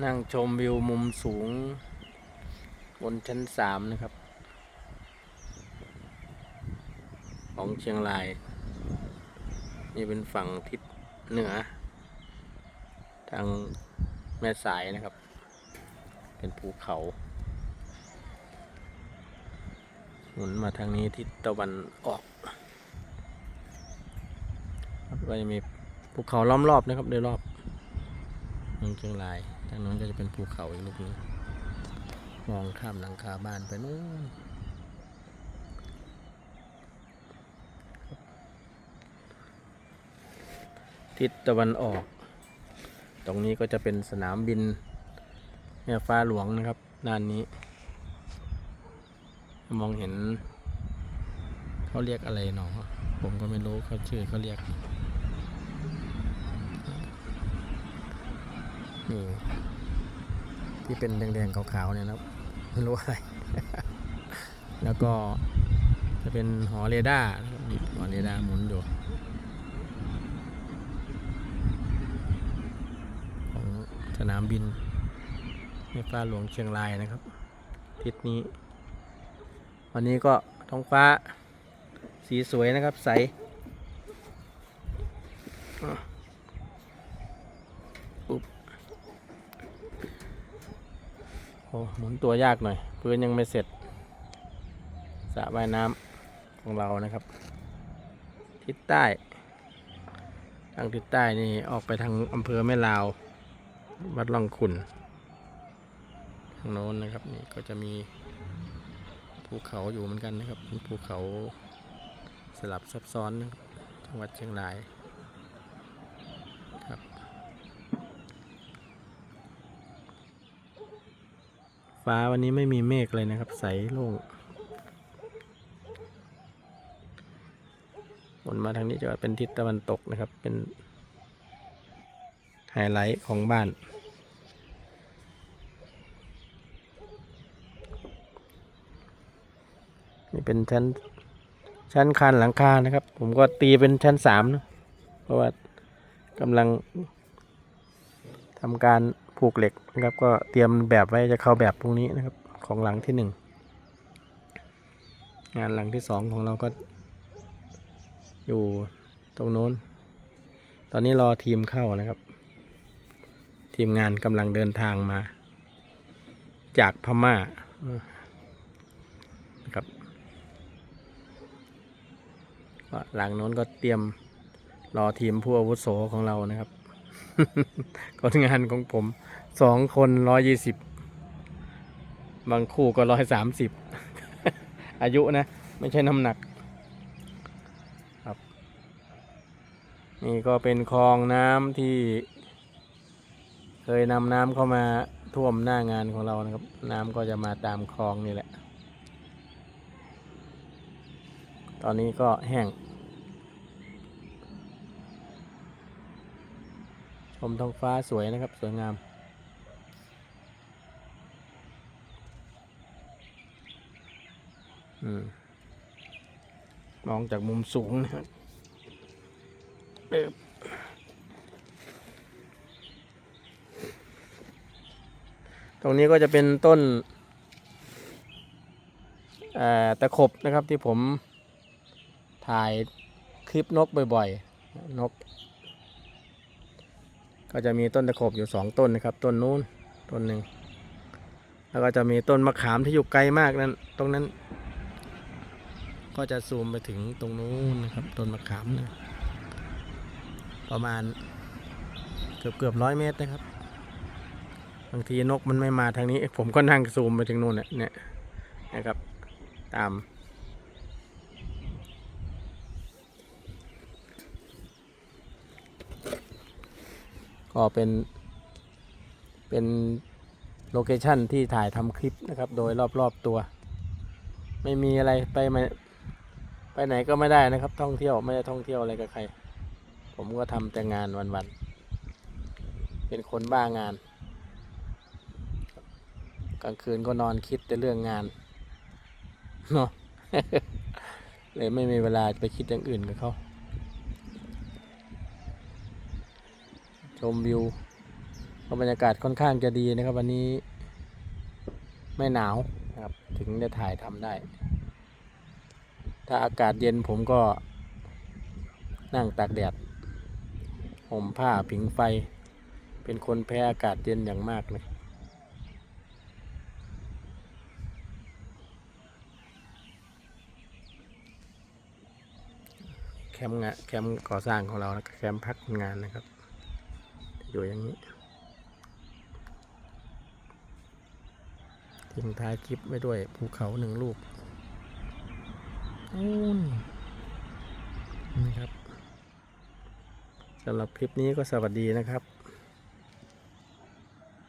นั่งชมวิวมุมสูง บนชั้นสามนะครับ ของเชียงราย นี่เป็นฝั่งทิศเหนือ ทางแม่สายนะครับ เป็นภูเขาหมุนมาทางนี้ทิศตะวันออกครับก็จะมีภูเขาล้อมรอบนะครับโดยรอบ มืองเชียงรายทางนั้นก็จะเป็นภูเขาอีกลูกหนึงมองข้ามหลังคาบ้านไปนู้นทิศตะวันออก ตรงนี้ก็จะเป็นสนามบินแม่ฟ้าหลวงนะครับด้านนี้ มองเห็น เขาเรียกอะไรหนอ ผมก็ไม่รู้เขาชื่อเขาเรียก นี่ ที่เป็นแดงๆขาวๆเนี่ยนะครับไม่รู้อะไร แล้วก็จะเป็นหอเรดาร์หอเรดาร์หมุนอยู่ของสนามบินแม่ฟ้าหลวงเชียงรายนะครับทิศนี้ วันนี้ก็ท้องฟ้าสีสวยนะครับ ใสปุ๊บโอ้หมุนตัวยากหน่อยพื้นยังไม่เสร็จสระว่ายน้ำของเรานะครับ ทิศใต้ทางทิศใต้นี่ออกไปทางอำเภอแม่ลาววัดล่องขุนทางโน้นนะครับนี่ก็จะมีภูเขาอยู่เหมือนกันนะครับเป็นภูเขาสลับซับซ้อนนะครับจังหวัดเชียงรายครับ ฟ้าวันนี้ไม่มีเมฆเลยนะครับ ใสโล่งบนมาทางนี้จะเป็นทิศตะวันตกนะครับ เป็นไฮไลท์ของบ้าน นี่เป็นชั้นชั้นคานหลังคานะครับ ผมก็ตีเป็นชั้นสามนะ เพราะว่ากำลังทำการ ผูกเหล็กนะครับ ก็เตรียมแบบไว้จะเข้าแบบพรุ่งนี้นะครับ ของหลังที่หนึ่งงานหลังที่สองของเราก็ อยู่ตรงโน้น ตอนนี้รอทีมเข้านะครับ ทีมงานกำลังเดินทางมา จากพม่านะครับก็หลังโน้นก็เตรียมรอทีมผู้อาวุโสของเรานะครับ คนงานของผมสองคนร้อยยี่สิบบางคู่ก็ร้อยสามสิบอายุนะ ไม่ใช่น้ำหนักครับ นี่ก็เป็นคลองน้ำที่ เคยนำน้ำเข้ามาท่วมหน้างานของเรานะครับ น้ำก็จะมาตามคลองนี่แหละ ตอนนี้ก็แห้ง ชมท้องฟ้าสวยนะครับ สวยงามอมมองจากมุมสูงนะครับตรงนี้ก็จะเป็นต้นตะขบนะครับที่ผมถ่ายคลิปนกบ่อยๆ นก ก็จะมีต้นตะขบอยู่สองต้นนะครับ ต้นนู้นต้นหนึ่งแล้วก็จะมีต้นมะขามที่อยู่ไกลมากนั้น ตรงนั้น ก็จะซูมไปถึงตรงนู้นนะครับ ต้นมะขามนะประมาณเกือบเกือบร้อยเมตรนะครับ บางทีนกมันไม่มาทางนี้ ผมก็นั่งซูมไปถึงนู่นเนี่ยนะครับ ตาม ก็เป็น เป็นโลเคชั่นที่ถ่ายทำคลิปนะครับ โดยรอบๆตัว ไม่มีอะไรไปมาไปไหนก็ไม่ได้นะครับ ท่องเที่ยวไม่ได้ท่องเที่ยวอะไรกับใคร ผมก็ทำแต่งานวันๆเป็นคนบ้างาน กลางคืนก็นอนคิดแต่เรื่องงานเนาะเลยไม่มีเวลาไปคิดอย่างอื่นกับเขา ชมวิวก็บรรยากาศค่อนข้างจะดีนะครับ วันนี้ไม่หนาวนะครับ ถึงได้ถ่ายทำได้ ถ้าอากาศเย็นผมก็ นั่งตากแดดห่มผ้าผิงไฟ เป็นคนแพ้อากาศเย็นอย่างมากเลยแคมป์งานแคมป์ก่อสร้างของเรานะแคมป์พักคนงานนะครับ อยู่อย่างนี้ ทิ้งท้ายคลิปไว้ด้วยภูเขาหนึ่งลูกนู่นนี่ครับสำหรับคลิปนี้ก็สวัสดีนะครับ